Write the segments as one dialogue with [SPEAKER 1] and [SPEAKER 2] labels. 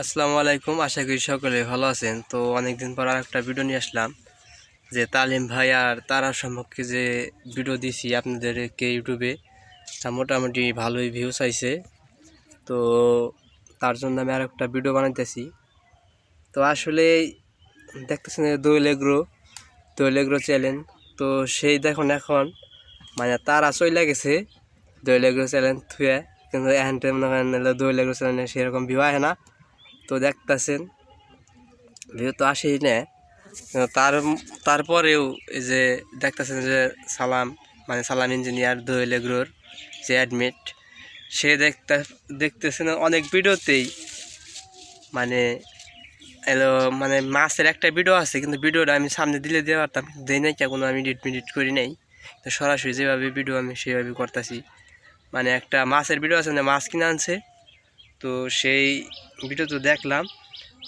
[SPEAKER 1] আসসালামু আলাইকুম। আশা করি সকলে ভালো আছেন। তো অনেকদিন পর আর একটা ভিডিও নিয়ে আসলাম, যে তালিম ভাই আর তারা সম্পর্কে যে ভিডিও দিছি আপনাদেরকে ইউটিউবে, তা মোটামুটি ভালোই ভিউ চাইছে তো তার জন্য আমি আর একটা ভিডিও বানাইতেছি। তো আসলে দেখতেছেন দোয়েল এগ্রো এগ্রো চ্যানেল তো সেই দেখুন এখন মানে তারা চলে গেছে দোয়েল এগ্রো চ্যানেল থুয়ে, কিন্তু এখন মনে করেন দোয়েল এগ্রো চ্যানেলে সেরকম ভিউ আসে না। তো দেখতেছেন ভিউ তো আসেই না, তার, তারপরেও এই যে দেখতেছেন যে সালাম মানে সালাম ইঞ্জিনিয়ার দোয়েল এগ্রোর যে অ্যাডমিট সে দেখতে, দেখতেছেন অনেক ভিডিওতেই মানে এলো মানে মাছের একটা ভিডিও আছে, কিন্তু ভিডিওটা আমি সামনে দিলে দিয়ে পারতাম দেই নাই কোনো আমি এডিট মিডিট করি নাই। তো সরাসরি যেভাবে ভিডিও আমি সেভাবে করতেছি। মানে একটা মাছের ভিডিও আছে মানে মাছ কিনে আনছে তো সেই ভিডিও তো দেখলাম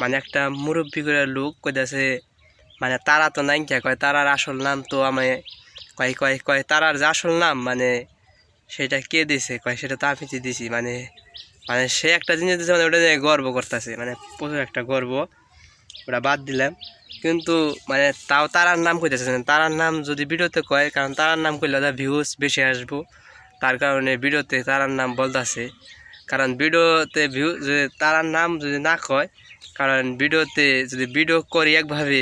[SPEAKER 1] মানে একটা মুরব্বী করে লোক কইতাছে মানে তারা তো নাই কে কয়, তারার আসল নাম তো আমি কয় কয় কয়, তারার যে আসল নাম মানে সেটা কে দিছে, কয়, সেটা তো আমি দিছি মানে মানে সে একটা জিনিস দিছে মানে ওটা নিয়ে গর্ব করতেছে মানে প্রচুর একটা গর্ব, ওটা বাদ দিলাম। কিন্তু মানে তাও তারার নাম কইতেছে না তারার নাম যদি ভিডিওতে কয়, কারণ তারার নাম কইলে ওটা ভিউজ বেশি আসব, তার কারণে ভিডিওতে তারার নাম বলতেছে। কারণ ভিডিওতে ভিউ যদি তারার নাম যদি না কয়, কারণ ভিডিওতে যদি ভিডিও করি একভাবে,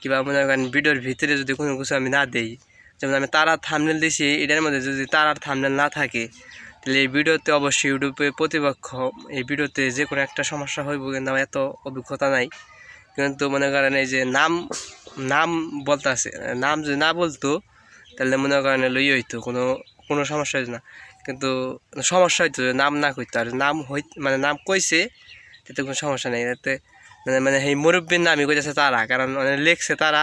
[SPEAKER 1] কিংবা মনে করেন ভিডিওর ভিতরে যদি কোনো কিছু আমি না দেই, যেমন আমি তারার থামনেল দিছি, এটার মধ্যে যদি তারার থামনেল না থাকে, তাহলে এই ভিডিওতে অবশ্যই ইউটিউবে প্রতিপক্ষ, এই ভিডিওতে যে কোনো একটা সমস্যা হইব কিন্তু আমার এত অভিজ্ঞতা নাই। কিন্তু মনে করেন এই যে নাম নাম বলতেছে, নাম যদি না বলতো, তাহলে মনে করেন লই হইতো, কোনো কোনো সমস্যা হইতো না। কিন্তু সমস্যা হইতো নাম না কইতো। আর নাম হই মানে নাম কইছে, তাতে কোনো সমস্যা নেই। তাতে মানে মানে এই মুরব্বীর নামই কইতেছে তারা, কারণ মানে লেখছে তারা।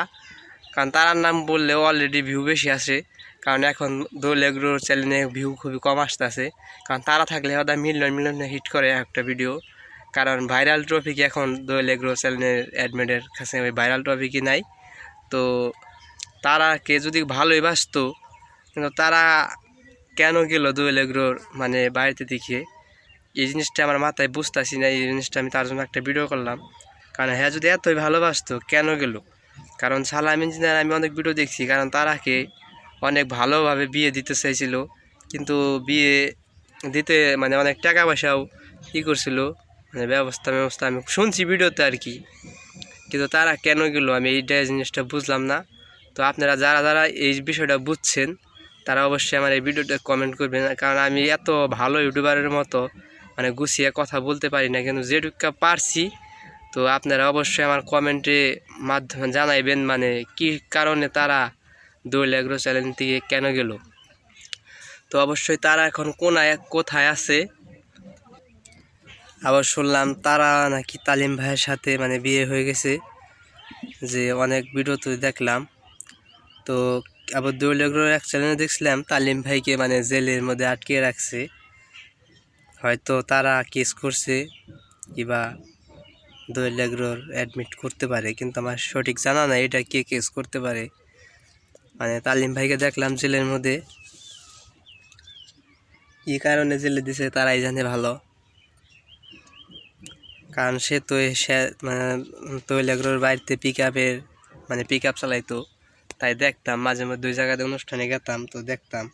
[SPEAKER 1] কারণ তারার নাম বললে অলরেডি ভিউ বেশি আসে। কারণ এখন দোল এগ্রোর চ্যানেলে ভিউ খুবই কম আসতেছে। কারণ তারা থাকলে হয়তো মিলিয়ন মিলিয়ন হিট করে একটা ভিডিও কারণ ভাইরাল ট্রফিক এখন দোল এগ্রো চ্যানেলের অ্যাডমিটের কাছে ওই ভাইরাল ট্রফিকই নাই? তো তারাকে যদি ভালোই বাসতো কিন্তু তারা কেন গেল দোয়েল এগ্রোর মানে বাড়িতে দেখে? এই জিনিসটা আমার মাথায় বুঝতেছি না এই জিনিসটা আমি তার জন্য একটা ভিডিও করলাম। কারণ হ্যাঁ যদি এতই ভালোবাসতো, কেন গেল? কারণ সালাম ইঞ্জিনিয়ার আমি অনেক ভিডিও দেখছি, কারণ তারাকে অনেক ভালোভাবে বিয়ে দিতে চাইছিল। কিন্তু বিয়ে দিতে মানে অনেক টাকা পয়সাও ই করছিল। মানে ব্যবস্থা ব্যবস্থা আমি শুনছি ভিডিওতে আর কি। কিন্তু তারা কেন গেল? আমি এইটা জিনিসটা বুঝলাম না। তো আপনারা যারা যারা এই বিষয়টা বুঝছেন তারা অবশ্যই আমার এই ভিডিওটা কমেন্ট করবেন, কারণ আমি এত ভালো ইউটিউবারের মতো মানে গুছিয়ে কথা বলতে পারি না, কিন্তু যেটুকু পারছি, তো আপনারা অবশ্যই আমার কমেন্টে মাধ্যমে জানাইবেন মানে কি কারণে তারা দৌড় এগ্রো চ্যানেল থেকে কেন গেল। তো অবশ্যই তারা এখন কোনায়, কোথায় আছে? আবার শুনলাম তারা নাকি তালিম ভাইয়ের সাথে মানে বিয়ে হয়ে গেছে, যে অনেক ভিডিও তো দেখলাম। তো আবার দৌড়লেগ্রোর এক চ্যানেলে দেখছিলাম, তালিম ভাইকে মানে জেলের মধ্যে আটকে রাখছে। হয়তো তারা কেস করছে কিবা দৌড়লেগ্রোর অ্যাডমিট করতে পারে, কিন্তু আমার সঠিক জানা নাই এটা কে কেস করতে পারে। মানে তালিম ভাইকে দেখলাম জেলের মধ্যে। কী কারণে জেলে দিছে তারাই জানে ভালো। কারণ সে তো সে মানে তৈলাগ্রোর বাড়িতে পিক আপের মানে পিক আপ চালাইতো। তাই দেখতাম মাঝে মধ্যে দুই জায়গাতে অনুষ্ঠানে গেতাম তো দেখতাম।